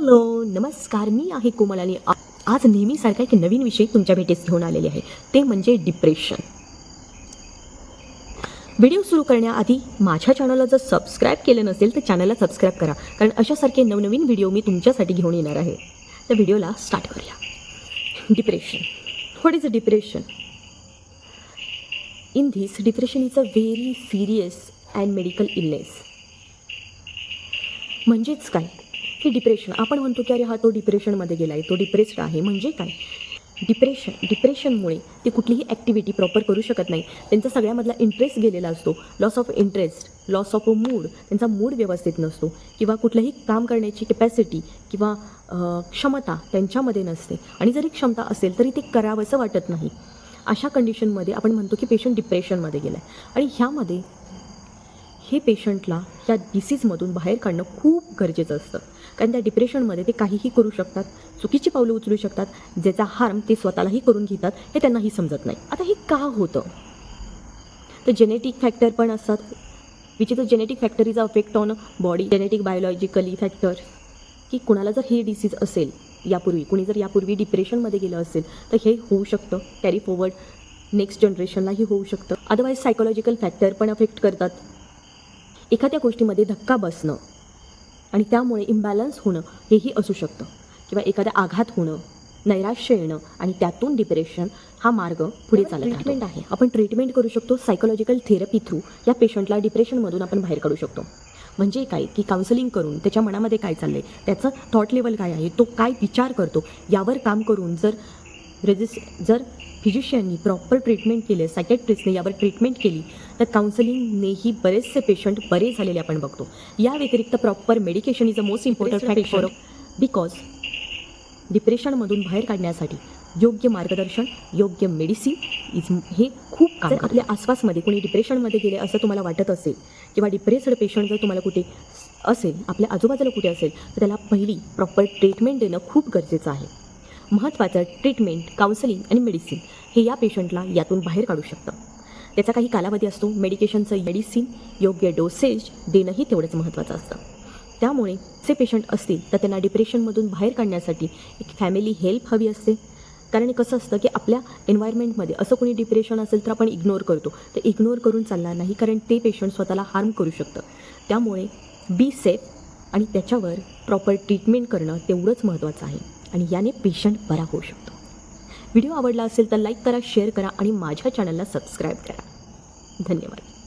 Hello नमस्कार मी आहे कोमल आणि आज नेहमीसारखा एक नवीन विषय तुमच्या भेटीस घेऊन आलेले आहे. ते म्हणजे डिप्रेशन. व्हिडिओ सुरू करण्याआधी माझ्या चॅनलला जर सबस्क्राईब केलं नसेल तर चॅनलला सबस्क्राईब करा. कारण अशासारखे नवनवीन व्हिडिओ मी तुमच्यासाठी घेऊन येणार आहे. तर व्हिडिओला स्टार्ट करूया. Depression. What is a depression in this depression is a very serious and medical illness म्हणजेच काय? की डिप्रेशन आपण म्हणतो की अरे हा तो डिप्रेशनमध्ये गेला आहे तो डिप्रेस्ड आहे. म्हणजे काय? डिप्रेशन डिप्रेशनमुळे ते कुठलीही ॲक्टिव्हिटी प्रॉपर करू शकत नाही. त्यांचा सगळ्यामधला इंटरेस्ट गेलेला असतो. Loss of interest loss of a mood त्यांचा मूड व्यवस्थित नसतो. किंवा कुठलंही काम करण्याची कॅपॅसिटी किंवा क्षमता त्यांच्यामध्ये नसते. आणि जरी क्षमता असेल तरी ते करावंसं वाटत नाही. अशा कंडिशनमध्ये आपण म्हणतो की पेशंट डिप्रेशनमध्ये गेला आहे आणि ह्यामध्ये हे पेशंटला या डिसीजमधून बाहेर काढणं खूप गरजेचं असतं. कारण त्या डिप्रेशनमध्ये ते काहीही करू शकतात चुकीची पावलं उचलू शकतात ज्याचा हार्म ते स्वतःलाही करून घेतात हे त्यांनाही समजत नाही. आता हे का होतं? तर जेनेटिक फॅक्टर पण असतात. Which is a genetic factor is affect on body genetic biologically factor की कुणाला जर हे डिसीज असेल यापूर्वी कुणी जर यापूर्वी डिप्रेशनमध्ये गेलं असेल तर हे होऊ शकतं. कॅरी फॉरवर्ड नेक्स्ट जनरेशनलाही होऊ शकतं. अदरवाईज सायकोलॉजिकल फॅक्टर पण अफेक्ट करतात. एखाद्या गोष्टीमध्ये धक्का बसणं आणि त्यामुळे इम्बॅलन्स होणं हेही असू शकतं. किंवा एखादा आघात होणं नैराश्य येणं आणि त्यातून डिप्रेशन हा मार्ग पुढे चालत ट्रीटमेंट आहे. आपण ट्रीटमेंट करू शकतो सायकोलॉजिकल थेरपी थ्रू या पेशंटला डिप्रेशनमधून आपण बाहेर काढू शकतो. म्हणजे काय? की काउन्सिलिंग करून त्याच्या मनामध्ये काय चाललं आहे त्याचं थॉट लेवल काय आहे? तो काय विचार करतो? यावर काम करून जर रेजिस जर फिजिशियननी प्रॉपर ट्रीटमेंट केले सायकॅट्रिस्टने यावर ट्रीटमेंट केली तर काउन्सिलिंगनेही बरेचसे पेशंट बरे झालेले आपण बघतो. या व्यतिरिक्त proper medication is a most important factor because डिप्रेशनमधून बाहेर काढण्यासाठी योग्य मार्गदर्शन योग्य मेडिसिन इज हे खूप काम आपल्या आसपासमध्ये कोणी डिप्रेशनमध्ये गेले असं तुम्हाला वाटत असेल किंवा डिप्रेस्ड पेशंट जर तुम्हाला कुठे असेल आपल्या आजूबाजूला कुठे असेल तर त्याला पहिली प्रॉपर ट्रीटमेंट देणं खूप गरजेचं आहे. महत्त्वाचं ट्रीटमेंट काउन्सिलिंग आणि मेडिसिन हे या पेशंटला यातून बाहेर काढू शकतं. त्याचा काही कालावधी असतो. मेडिकेशनचं मेडिसिन योग्य डोसेज देणंही तेवढंच महत्त्वाचं असतं. त्यामुळे जे पेशंट असतील तर त्यांना डिप्रेशनमधून बाहेर काढण्यासाठी एक फॅमिली हेल्प हवी असते. कारण कसं असतं की आपल्या एन्व्हायरमेंटमध्ये असं कोणी डिप्रेशन असेल तर आपण इग्नोर करतो. तर इग्नोर करून चालणार नाही कारण ते पेशंट स्वतःला हार्म करू शकतं. त्यामुळे बी सेफ आणि त्याच्यावर प्रॉपर ट्रीटमेंट करणं तेवढंच महत्त्वाचं आहे. आणि याने पेशंट बरा होऊ शकतो. व्हिडिओ आवडला असेल तर लाईक करा शेअर करा आणि माझ्या चॅनलला सबस्क्राईब करा. धन्यवाद.